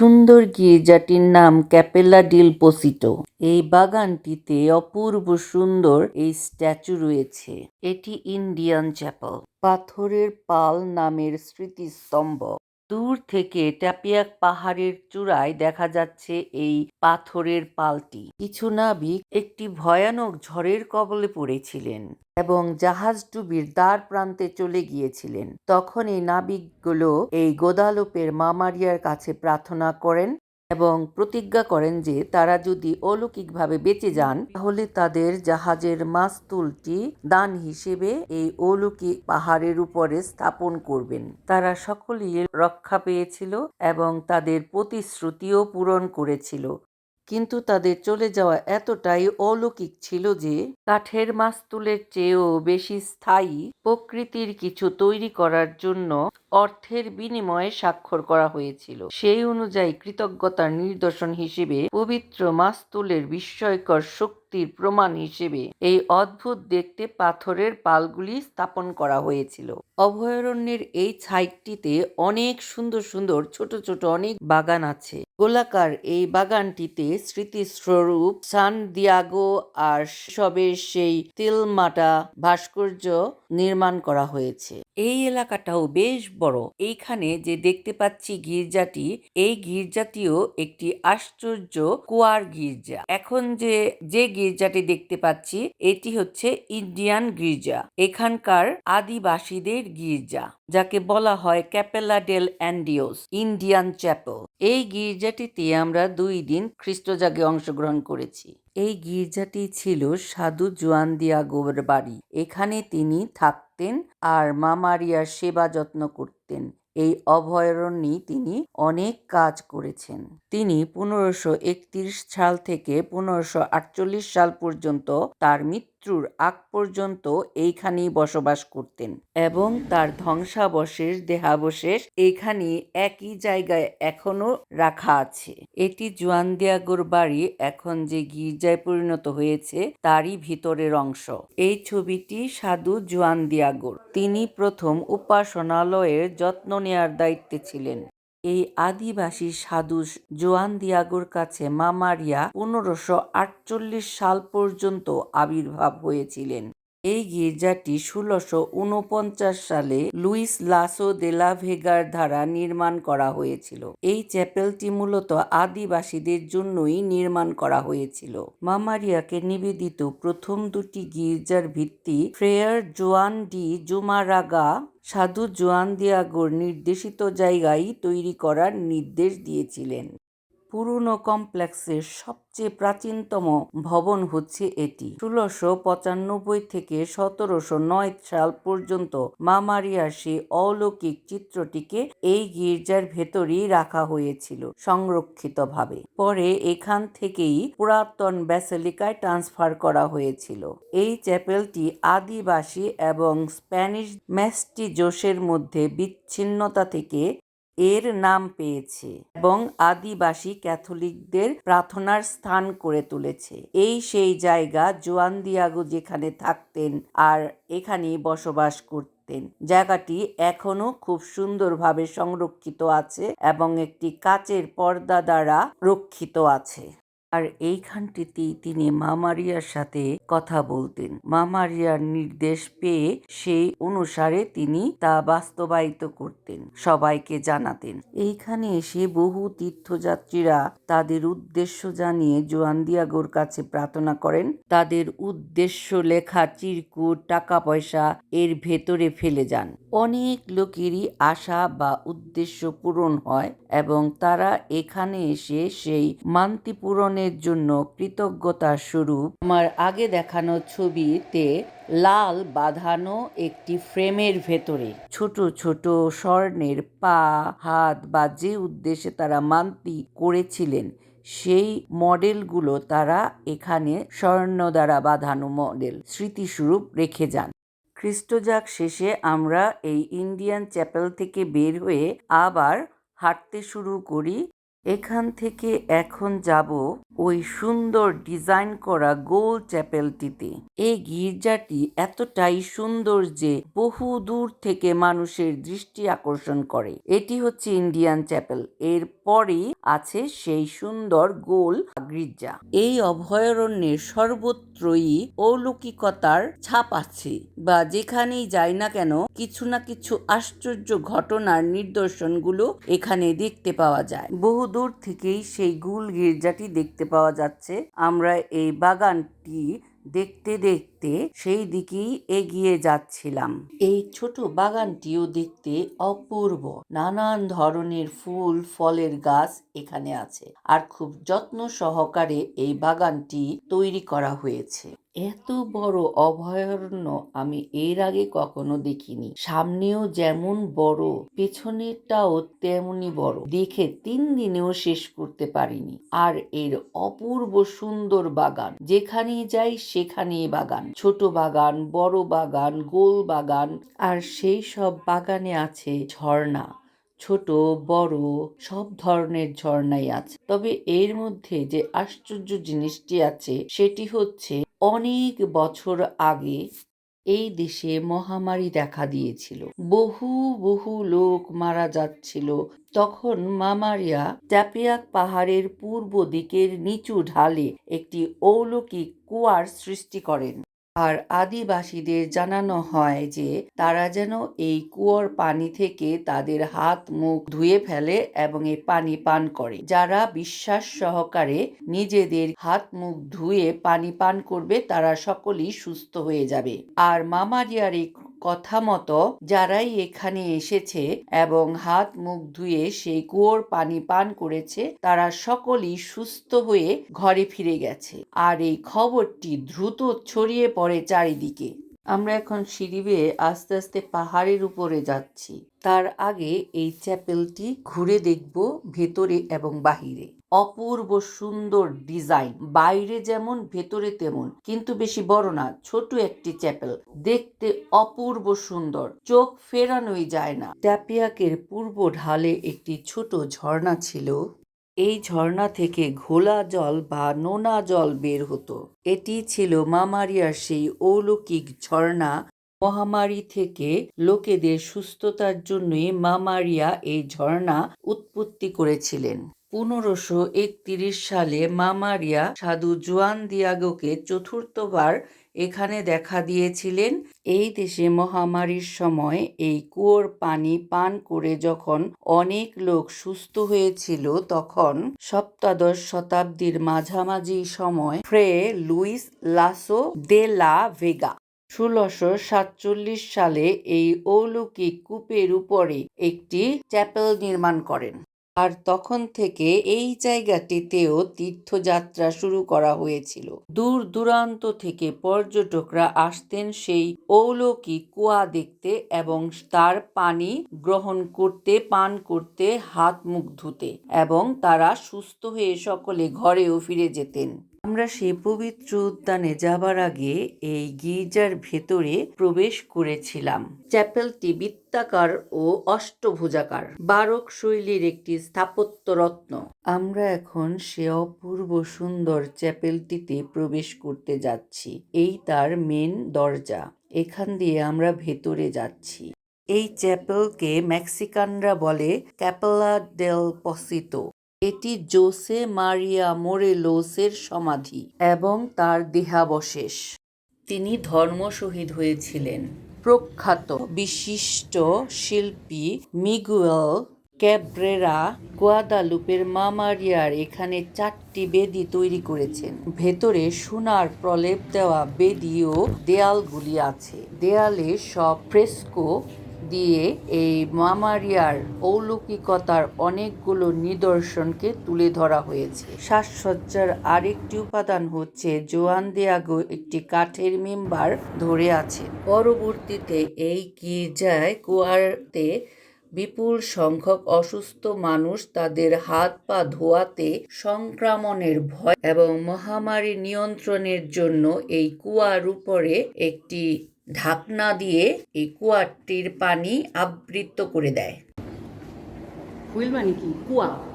সুন্দর গির্জাটির নাম Capela deal পোসিটো। এই বাগানটিতে অপূর্ব সুন্দর এই স্ট্যাচু রয়েছে। এটি ইন্ডিয়ান চ্যাপল। পাথরের পাল নামের স্মৃতিস্তম্ভ। দূর থেকে ট্যাপিয়াক পাহাড়ের চূড়ায় দেখা যাচ্ছে এই পাথরের পালটি। কিছু নাবিক একটি ভয়ানক ঝড়ের কবলে পড়েছিলেন এবং জাহাজ ডুবির দ্বার প্রান্তে চলে গিয়েছিলেন। তখন এই নাবিকগুলো এই গোদালোপের মামারিয়ার কাছে প্রার্থনা করেন এবং প্রতিজ্ঞা করেন যে তারা যদি অলৌকিকভাবে বেঁচে যান, তাহলে তাদের জাহাজের মাস্তুলটি দান হিসেবে এই অলৌকিক পাহাড়ের উপরে স্থাপন করবেন। তারা সকলেই রক্ষা পেয়েছিল এবং তাদের প্রতিশ্রুতিও পূরণ করেছিল। কিন্তু তাদের চলে যাওয়া এতটাই অলৌকিক ছিল যে কাঠের মাস্তুলের চেয়েও বেশি স্থায়ী প্রকৃতির কিছু তৈরি করার জন্য অর্থের বিনিময়ে স্বাক্ষর করা হয়েছিল। সেই অনুযায়ী কৃতজ্ঞতার নিদর্শন হিসেবে পবিত্র মাস্তুলের বিস্ময়কর শক্তির প্রমাণ হিসেবে এই অদ্ভুত দেখতে পাথরের পালগুলি স্থাপন করা হয়েছিল। অভয়ারণ্যের এই ছাইটটিতে অনেক সুন্দর সুন্দর ছোট ছোট অনেক বাগান আছে। গোলাকার এই বাগানটিতে স্মৃতিস্বরূপ সান দিয়াগো আর সবের সেই তিলমাটা ভাস্কর্য নির্মাণ করা হয়েছে। এই এলাকাটাও বেশ বড়। এইখানে যে দেখতে পাচ্ছি গির্জাটি, এই গির্জাটিও একটি আশ্চর্য কুয়ার গির্জা। এখন যে যে গির্জাটি দেখতে পাচ্ছি, এটি হচ্ছে ইন্ডিয়ান গির্জা, এখানকার আদিবাসীদের গির্জা, যাকে বলা হয় ক্যাপেলা ডেল অ্যান্ডিওস, ইন্ডিয়ান চ্যাপেল। এই গির্জাটিতে আমরা দুই দিন খ্রিস্টজাগে অংশগ্রহণ করেছি। এই গির্জাটি ছিল সাধু জোয়ান দিয়াগোর বাড়ি। এখানে তিনি থাকতেন আর মামারিয়ার সেবা যত্ন করতেন। এই অভয়ারণ্যে তিনি অনেক কাজ করেছেন। তিনি পনেরোশো একত্রিশ সাল থেকে পনেরোশো আটচল্লিশ সাল পর্যন্ত তার মৃত্যুর আগ পর্যন্ত এইখানেই বসবাস করতেন এবং তার ধ্বংসাবশেষ, দেহাবশেষ এইখানে একই জায়গায় এখনও রাখা আছে। এটি জোয়ানদিয়াগোর বাড়ি, এখন যে গির্জায় পরিণত হয়েছে তারই ভিতরের অংশ। এই ছবিটি সাধু জোয়ানদিয়াগোর। তিনি প্রথম উপাসনালয়ের যত্ন নেয়ার দায়িত্বে ছিলেন। এই আদিবাসী সাধু জোয়ান দিয়াগোর কাছে মামারিয়া পনেরোশো আটচল্লিশ সাল পর্যন্ত আবির্ভাব হয়েছিলেন। এই গির্জাটি ষোলোশো উনপঞ্চাশ সালে লুইস লাসো দে লা ভেগার দ্বারা নির্মাণ করা হয়েছিল। এই চ্যাপেলটি মূলত আদিবাসীদের জন্যই নির্মাণ করা হয়েছিল। মামারিয়াকে নিবেদিত প্রথম দুটি গির্জার ভিত্তি ফ্রেয়ার জোয়ান ডি জুমারাগা, সাধু জোয়ান দিয়াগোর নির্দেশিত জায়গায় তৈরি করার নির্দেশ দিয়েছিলেন। পুরনো কমপ্লেক্সের সবচেয়ে প্রাচীনতম ভবন হচ্ছে এটি। ষোলোশো পঁচানব্বই থেকে সতেরোশো নয় সাল পর্যন্ত মামারিয়ার সেই অলৌকিক চিত্রটিকে এই গির্জার ভেতরেই রাখা হয়েছিল সংরক্ষিতভাবে। পরে এখান থেকেই পুরাতন ব্যাসেলিকায় ট্রান্সফার করা হয়েছিল। এই চ্যাপেলটি আদিবাসী এবং স্প্যানিশ ম্যাস্টি ম্যাস্টিজোসের মধ্যে বিচ্ছিন্নতা থেকে এর নাম পেয়েছে এবং আদিবাসী ক্যাথলিকদের প্রার্থনার স্থান করে তুলেছে। এই সেই জায়গা জোয়ান দিয়াগো যেখানে থাকতেন আর এখানেই বসবাস করতেন। জায়গাটি এখনও খুব সুন্দরভাবে সংরক্ষিত আছে এবং একটি কাচের পর্দা দ্বারা রক্ষিত আছে। আর এইখানটিতেই তিনি মামারিয়ার সাথে কথা বলতেন। মামারিয়ার নির্দেশ পেয়ে সেই অনুসারে তিনি তা বাস্তবায়িত করতেন, সবাইকে জানাতেন। এইখানে এসে বহু তীর্থযাত্রীরা তাদের উদ্দেশ্য জানিয়ে জোয়ান্দিয়াগোর কাছে প্রার্থনা করেন, তাদের উদ্দেশ্য লেখা চিরকুট, টাকা পয়সা এর ভেতরে ফেলে যান। অনেক লোকেরই আশা বা উদ্দেশ্য পূরণ হয় এবং তারা এখানে এসে সেই মান্তি পূরণের জন্য কৃতজ্ঞতা স্বরূপ। আমার আগে দেখানো ছবিতে লাল বাঁধানো একটি ফ্রেমের ভেতরে ছোট ছোট স্বর্ণের পা, হাত বা যে উদ্দেশ্যে তারা মান্তি করেছিলেন, সেই মডেলগুলো তারা এখানে স্বর্ণ দ্বারা বাঁধানো মডেল স্মৃতিস্বরূপ রেখে যান। খ্রিস্টজাক শেষে আমরা এই ইন্ডিয়ান চ্যাপেল থেকে বের হয়ে আবার হাঁটতে শুরু করি। এখান থেকে এখন যাব ওই সুন্দর ডিজাইন করা গোল চ্যাপেলটিতে। এই গির্জাটি এতটাই সুন্দর যে বহু দূর থেকে মানুষের দৃষ্টি আকর্ষণ করে। এটি হচ্ছে ইন্ডিয়ান চ্যাপেল। এর পরেই আছে সেই সুন্দর গোল গির্জা এই অভয়ারণ্যের সর্বত্রই অলৌকিকতার ছাপ আছে বা যেখানেই যাই না কেন কিছু না কিছু আশ্চর্য ঘটনার নিদর্শনগুলো এখানে দেখতে পাওয়া যায়। বহু দূর থেকেই সেই গুল গির্জাটি দেখতে পাওয়া যাচ্ছে। আমরা এই বাগানটি দেখতে দেখতে সেই দিকেই এগিয়ে যাচ্ছিলাম। এই ছোট বাগানটিও দেখতে অপূর্ব। নানান ধরনের ফুল, ফলের গাছ এখানে আছে আর খুব যত্ন সহকারে এই বাগানটি তৈরি করা হয়েছে। এত বড় অভয়ারণ্য আমি এর আগে কখনো দেখিনি। সামনেও যেমন বড়, পেছনেরটাও তেমনি বড়। দেখে তিন দিনেও শেষ করতে পারিনি। আর এর অপূর্ব সুন্দর বাগান, যেখানেই যাই সেখানেই বাগান। ছোট বাগান, বড় বাগান, গোল বাগান, আর সেই সব বাগানে আছে ঝর্ণা। ছোট, বড়, সব ধরনের ঝর্ণাই আছে। তবে এর মধ্যে যে আশ্চর্য জিনিসটি আছে, সেটি হচ্ছে অনেক বছর আগে এই দেশে মহামারী দেখা দিয়েছিল। বহু বহু লোক মারা যাচ্ছিল। তখন মামারিয়া ট্যাপিয়াক পাহাড়ের পূর্ব দিকের নিচু ঢালে একটি অলৌকিক কুয়ার সৃষ্টি করেন। আর আদিবাসীদের জানানো হয় যে তারা যেন এই কুয়োর পানি থেকে তাদের হাত, মুখ ধুয়ে ফেলে এবং এই পানি পান করে। যারা বিশ্বাস সহকারে নিজেদের হাত, মুখ ধুয়ে পানি পান করবে, তারা সকলেই সুস্থ হয়ে যাবে। আর মামারিয়ার এই কথা মতো যারাই এখানে এসেছে এবং হাত মুখ ধুয়ে সেই কুয়োর পানি পান করেছে, তারা সকলেই সুস্থ হয়ে ঘরে ফিরে গেছে। আর এই খবরটি দ্রুত ছড়িয়ে পড়ে চারিদিকে। আমরা এখন সিঁড়ি বেয়ে আস্তে আস্তে পাহাড়ের উপরে যাচ্ছি। তার আগে এই চ্যাপেলটি ঘুরে দেখব ভেতরে এবং বাহিরে। অপূর্ব সুন্দর ডিজাইন। বাইরে যেমন, ভেতরে তেমন। কিন্তু বেশি বড় না, ছোট একটি চ্যাপেল। দেখতে অপূর্ব সুন্দর। চোখ ফেরানোই যায় না। ট্যাপিয়াকের পূর্ব ঢালে একটি ছোট ঝর্ণা ছিল। এই ঝর্ণা থেকে ঘোলা জল বা নোনা জল বের হতো। এটি ছিল মামারিয়ার সেই অলৌকিক ঝর্ণা। মহামারী থেকে লোকেদের সুস্থতার জন্যই মামারিয়া এই ঝর্ণা উৎপত্তি করেছিলেন। পনেরোশো একত্রিশ সালে মামারিয়া সাধু জুয়ান দিয়াগোকে চতুর্থবার এখানে দেখা দিয়েছিলেন। এই দেশে মহামারীর সময় এই কুয়োর পানি পান করে যখন অনেক লোক সুস্থ হয়েছিল, তখন সপ্তাদশ শতাব্দীর মাঝামাঝি সময় ফ্রে লুইস লাসো দে লা ভেগা ষোলোশো সাতচল্লিশ সালে এই অলৌকিক কূপের উপরে একটি চ্যাপেল নির্মাণ করেন। আর তখন থেকে এই জায়গাটিতেও তীর্থযাত্রা শুরু করা হয়েছিল। দূর দূরান্ত থেকে পর্যটকরা আসতেন সেই অলৌকিক কুয়া দেখতে এবং তার পানি গ্রহণ করতে, পান করতে, হাত মুখ ধুতে এবং তারা সুস্থ হয়ে সকলে ঘরেও ফিরে যেতেন। আমরা সেই পবিত্র উদ্যানে যাবার আগে এই গির্জার ভেতরে প্রবেশ করেছিলাম। চ্যাপেলটি বৃত্তাকার ও অষ্টভুজাকার, বারক শৈলীর একটি স্থাপত্য রত্ন আমরা এখন সে অপূর্ব সুন্দর চ্যাপেলটিতে প্রবেশ করতে যাচ্ছি। এই তার মেন দরজা। এখান দিয়ে আমরা ভেতরে যাচ্ছি। এই চ্যাপেলকে মেক্সিকানরা বলে ক্যাপেলা ডেল পসিতো। এটি জোসে মারিয়া মোরেলোসের সমাধি এবং তার দেহাবশেষ। তিনি ধর্ম শহীদ হয়েছিলেন। প্রখ্যাত বিশিষ্ট শিল্পী মিগুয়েল ক্যাব্রেরা গুয়াদালুপের মামারিয়ার এখানে চারটি বেদি তৈরি করেছেন। ভেতরে সোনার প্রলেপ দেওয়া বেদি ও দেয়ালগুলি আছে। দেয়ালে সব ফ্রেস্কো দিয়ে এই মামারিয়ার অলৌকিকতার অনেকগুলো নিদর্শনকে তুলে ধরা হয়েছে। সাজসজ্জার আরেকটি উপাদান হচ্ছে জোয়ান দেয়াগো একটি কাঠের মেম্বার ধরে আছে। পরবর্তীতে এই গির্জায় কুয়ারতে বিপুল সংখ্যক অসুস্থ মানুষ তাদের হাত পা ধোয়াতে সংক্রমণের ভয় এবং মহামারী নিয়ন্ত্রণের জন্য এই কুয়ার উপরে একটি ঢাকনা দিয়ে এই কুয়াটির পানি আবৃত করে দেয়। মানে কি? কুয়া।